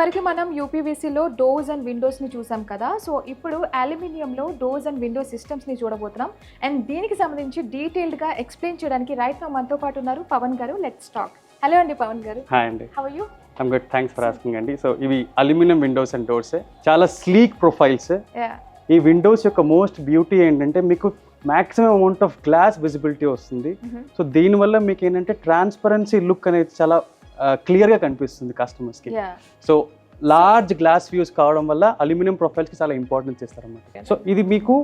ఇదివరకు మనం యూపీవీసీలో doors and విండోస్ని చూసాం కదా. సో ఇప్పుడు అల్యూమినియంలో డోర్స్ అండ్ విండో సిస్టమ్స్ని చూడబోతున్నాం. అండ్ దీనికి సంబంధించి డీటెయిల్డ్గా ఎక్స్ప్లెయిన్ చేయడానికి రైట్ నా మనతో పాటు ఉన్నారు పవన్ గారు. లెట్స్ టాక్ హలో అండి పవన్ గారు. హాయ్ అండి. How you I'm good thanks for asking అండి సో ఇవి అల్యూమినియం విండోస్ అండ్ డోర్స్. చాలా స్లీక్ ప్రొఫైల్స్ ఈ విండోస్ యొక్క మోస్ట్ బ్యూటీ ఏంటంటే మీకు maximum amount of glass visibility వస్తుంది. సో దీనివల్ల మీకు ఏంటంటే ట్రాన్స్పరెన్సీ లుక్ అనేది చాలా క్లియర్గా కనిపిస్తుంది కస్టమర్స్కి సో లార్జ్ గ్లాస్ వ్యూస్ కావడం వల్ల అల్యూమినియం ప్రొఫైల్స్కి చాలా ఇంపార్టెన్స్ ఇస్తారన్నమాట సో ఇది మీకు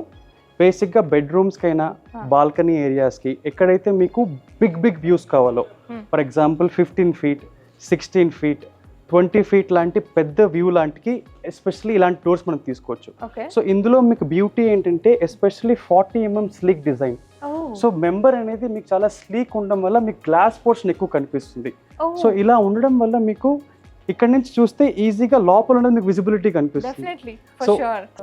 బేసిక్గా బెడ్రూమ్స్కైనా బాల్కనీ ఏరియాస్కి ఎక్కడైతే మీకు బిగ్ బిగ్ వ్యూస్ కావాలో. For example fifteen feet sixteen feet twenty feet లాంటి పెద్ద వ్యూ లాంటికి ఎస్పెషల్లీ ఇలాంటి డోర్స్ మనం తీసుకోవచ్చు. సో ఇందులో మీకు బ్యూటీ ఏంటంటే especially forty mm sleek design so member అనేది మీకు చాలా స్లీక్ ఉండడం వల్ల మీకు గ్లాస్ పోర్షన్ ఎక్కువ కనిపిస్తుంది. సో ఇలా ఉండడం వల్ల మీకు ఇక్కడ నుంచి చూస్తే ఈజీగా లోపల ఉన్నది మీకు విజిబిలిటీ కనిపిస్తుంది. షూర్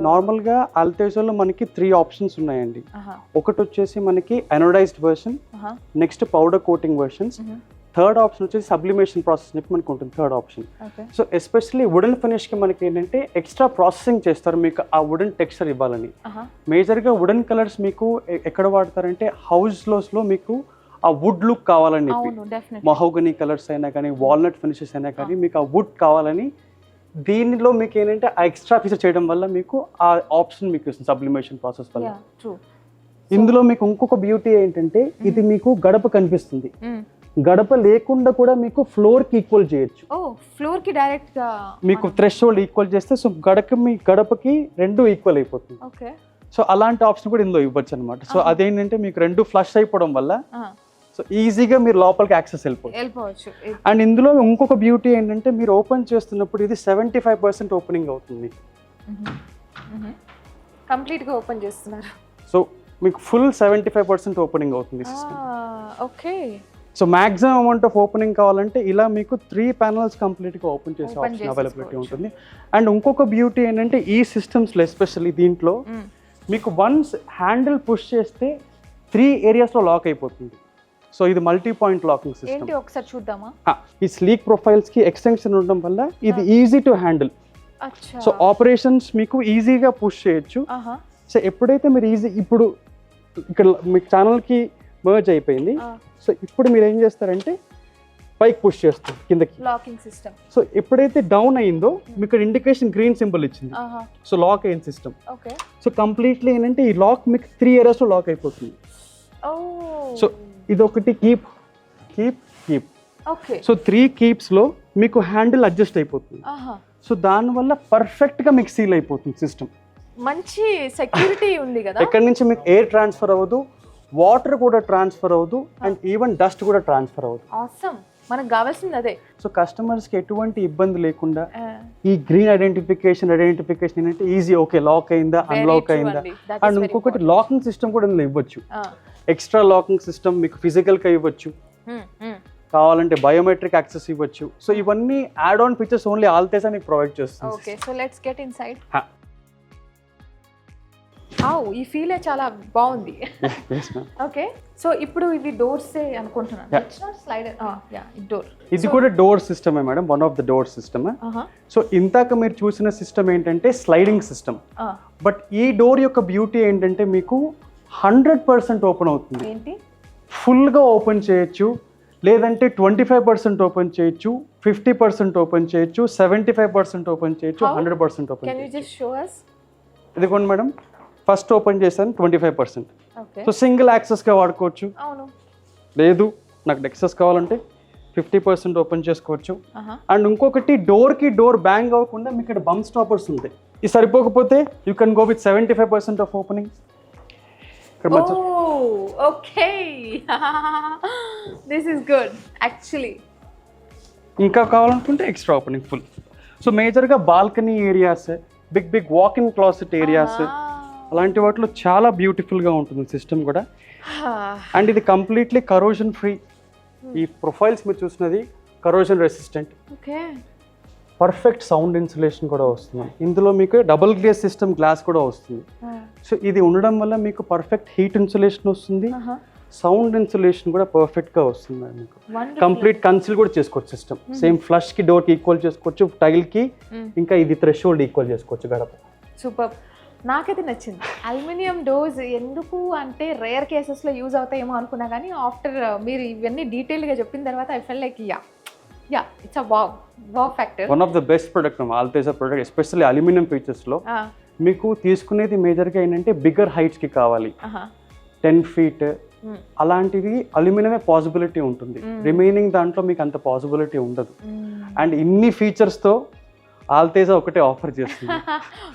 నార్మల్గా అల్తేజోలో మనకి త్రీ ఆప్షన్స్ ఉన్నాయండి. ఒకటి వచ్చేసి మనకి anodised version next powder coating versions third option వచ్చేసి సబ్లిమేషన్ ప్రాసెస్ చెప్పి మనకు ఉంటుంది third option. So especially wooden ఫినిష్కి మనకి ఏంటంటే ఎక్స్ట్రా ప్రాసెసింగ్ చేస్తారు మీకు ఆ వుడెన్ టెక్స్చర్ ఇవ్వాలని. మేజర్గా వుడెన్ కలర్స్ మీకు ఎక్కడ వాడతారంటే హౌస్లోస్లో మీకు ఆ వుడ్ లుక్ కావాలని చెప్పి. మహోగనీ కలర్స్ అయినా కానీ వాల్నట్ ఫినిషెస్ అయినా కానీ మీకు ఆ వుడ్ కావాలని దీనిలో మీకు ఏంటంటే ఆ ఎక్స్ట్రా ఫీచర్ చేయడం వల్ల మీకు ఆ ఆప్షన్ మీకు ఇస్తుంది సబ్లిమేషన్ ప్రాసెస్ వల్ల. ఇందులో మీకు ఇంకొక బ్యూటీ ఏంటంటే ఇది మీకు గడప కనిపిస్తుంది. గడప లేకుండా కూడా మీకు ఫ్లోర్కి ఈక్వల్ చేయొచ్చు. ఓ ఫ్లోర్కి డైరెక్ట్గా మీకు థ్రెష్ హోల్డ్ ఈక్వల్ చేస్తే సో గడక మీ గడపకి రెండు ఈక్వల్ అయిపోతుంది. ఓకే. సో అలాంటి ఆప్షన్ కూడా ఇందులో ఇవ్వచ్చు అనమాట సో. అదేంటంటే మీకు రెండు ఫ్లష్ అయిపోవడం వల్ల సో ఈజీగా మీరు లోపలికి యాక్సెస్ వెళ్ళిపోవచ్చు. అండ్ ఇందులో ఇంకొక బ్యూటీ ఏంటంటే మీరు ఓపెన్ చేస్తున్నప్పుడు ఇది సెవెంటీ ఫైవ్ పర్సెంట్ ఓపెనింగ్ అవుతుంది కంప్లీట్గా ఓపెన్ చేస్తున్నారు. సో మీకు full seventy five percent opening అవుతుంది okay. So maximum amount of opening కావాలంటే ఇలా మీకు త్రీ ప్యానల్స్ కంప్లీట్గా ఓపెన్ చేసే ఆప్షన్ అవైలబిలిటీ. ఉంటుంది. అండ్ ఇంకొక బ్యూటీ ఏంటంటే ఈ సిస్టమ్స్లో ఎస్పెషల్లీ దీంట్లో మీకు వన్స్ హ్యాండిల్ పుష్ చేస్తే త్రీ ఏరియాస్లో లాక్ అయిపోతుంది. సో ఇది మల్టీ పాయింట్ లాకింగ్ సిస్టమ్ ఒకసారి చూద్దామా? ఈ స్లీక్ ప్రొఫైల్స్కి ఎక్స్టెన్షన్ ఉండడం వల్ల ఇది easy to handle so operations మీకు ఈజీగా పుష్ చేయొచ్చు. సో ఎప్పుడైతే మీరు ఈజీ ఇప్పుడు ఇక్కడ మీకు ఛానల్కి మర్జ్ అయిపోయింది. సో ఇప్పుడు మీరు ఏం చేస్తారంటే పైకి పుష్ చేస్తారు కిందకి. లాకింగ్ సిస్టమ్ సో ఎప్పుడైతే డౌన్ అయిందో మీకు ఇక్కడ ఇండికేషన్ గ్రీన్ సింబల్ ఇచ్చింది. సో లాక్ అయిన సిస్టమ్ ఓకే. సో కంప్లీట్లీ ఏంటంటే ఈ లాక్ మీకు త్రీ ఏరియాస్లో లాక్ అయిపోతుంది. ఓ So, ఇది ఒకటి keep keep keep okay so three కీప్స్లో మీకు హ్యాండిల్ అడ్జస్ట్ అయిపోతుంది. సో దానివల్ల పర్ఫెక్ట్గా మీకు సీల్ అయిపోతుంది సిస్టమ్ మంచి సెక్యూరిటీ ఉంది కదా? ఎక్కడి నుంచి మీకు ఎయిర్ ట్రాన్స్ఫర్ అవ్వదు వాటర్ కూడా ట్రాన్స్ఫర్ అవ్వదు అండ్ ఈవెన్ డస్ట్ కూడా ట్రాన్స్ఫర్ అవ్వదు. ఆసమ్ మనకు కావాల్సింది అదే. సో కస్టమర్స్కి ఎటువంటి ఇబ్బంది లేకుండా ఆ, ఈ గ్రీన్ ఐడెంటిఫికేషన్ ఐడెంటిఫికేషన్ ఏంటంటే ఈజీ ఓకే లాక్ అయిందా అన్లాక్ అయిందా? అండి. ఇంకొకటి. లాకింగ్ సిస్టమ్ కూడా ఇందులో ఇవ్వచ్చు. ఎక్స్ట్రా లాకింగ్ సిస్టమ్ మీకు ఫిజికల్గా ఇవ్వచ్చు. Um, um. కావాలంటే బయోమెట్రిక్ యాక్సెస్ ఇవ్వచ్చు. సో ఇవన్నీ యాడ్ ఆన్ ఫీచర్స్ ఓన్లీ ఆల్తేసా మీకు ప్రొవైడ్ చేస్తుంది. Okay so let's get in ఆవ్ ఈ ఫీలే చాలా బాగుంది. ఓకే సో ఇప్పుడు ఇవి డోర్స్ అనుకుంటున్నాను. డోర్ ఇది కూడా door సిస్టమే madam one of the door system so ఇంతాక మీరు చూసిన సిస్టమ్ ఏంటంటే స్లైడింగ్ సిస్టమ్ బట్ ఈ డోర్ యొక్క బ్యూటీ ఏంటంటే మీకు హండ్రెడ్ పర్సెంట్ ఓపెన్ అవుతుంది. ఏంటి? ఫుల్గా ఓపెన్ చేయొచ్చు. లేదంటే ట్వంటీ ఫైవ్ పర్సెంట్ ఓపెన్ చేయొచ్చు. ఫిఫ్టీ పర్సెంట్ ఓపెన్ చేయొచ్చు. సెవెంటీ ఫైవ్ పర్సెంట్ ఓపెన్ చేయొచ్చు? హండ్రెడ్ పర్సెంట్ ఓపెన్ చేయొచ్చు ఇదిగోండి మేడం ఫస్ట్ ఓపెన్ చేశాను twenty five percent. So single యాక్సెస్గా వాడుకోవచ్చు. లేదు నాకు డెక్సెస్ కావాలంటే ఫిఫ్టీ పర్సెంట్ ఓపెన్ చేసుకోవచ్చు. అండ్ ఇంకొకటి డోర్కి డోర్ బ్యాంగ్ అవ్వకుండా మీకు ఇక్కడ బమ్ స్టాపర్స్ ఉంటాయి. ఇది సరిపోకపోతే you can go with seventy five percent of opening. Okay. This is good actually ఇంకా కావాలనుకుంటే ఎక్స్ట్రా ఓపెనింగ్ ఫుల్ సో మేజర్గా balcony areas big big walk in closet areas అలాంటి వాటిలో చాలా బ్యూటిఫుల్గా ఉంటుంది సిస్టమ్ కూడా. అండ్ ఇది కంప్లీట్లీ కరోజన్ ఫ్రీ. ఈ ప్రొఫైల్స్ మీరు చూసినది corrosion resistant. Perfect sound insulation కూడా వస్తుంది. ఇందులో మీకు డబుల్ గ్లేస్ సిస్టమ్ గ్లాస్ కూడా వస్తుంది. సో ఇది ఉండడం వల్ల మీకు పర్ఫెక్ట్ హీట్ ఇన్సులేషన్ వస్తుంది. సౌండ్ ఇన్సులేషన్ కూడా పర్ఫెక్ట్గా వస్తుంది మీకు. కంప్లీట్ కన్సిల్ కూడా చేసుకోవచ్చు సిస్టమ్. సేమ్ ఫ్లష్కి డోర్కి ఈక్వల్ చేసుకోవచ్చు టైల్కి Mm. ఇంకా ఇది థ్రెషోల్డ్ ఈక్వల్ చేసుకోవచ్చు గడప. సూపర్. నాకైతే నచ్చింది. అల్యూమినియం డోర్స్ ఎందుకు అంటే రేర్ కేసెస్లో యూజ్ అవుతాయేమో అనుకున్నా కానీ ఆఫ్టర్ మీరు ఇవన్నీ డీటెయిల్గా చెప్పిన తర్వాత I felt like yeah yeah it's a wow wow factor. One of the best product ఆల్తేజా product especially aluminium ఫీచర్స్లో మీకు తీసుకునేది మేజర్గా ఏంటంటే బిగ్గర్ హైట్స్కి కావాలి. టెన్ ఫీట్ అలాంటివి అల్యూమినియమే పాసిబిలిటీ ఉంటుంది. రిమైనింగ్ దాంట్లో మీకు అంత పాసిబిలిటీ ఉండదు. అండ్ ఇన్ని ఫీచర్స్తో ఆల్తేజా ఒకటే ఆఫర్ చేస్తుంది.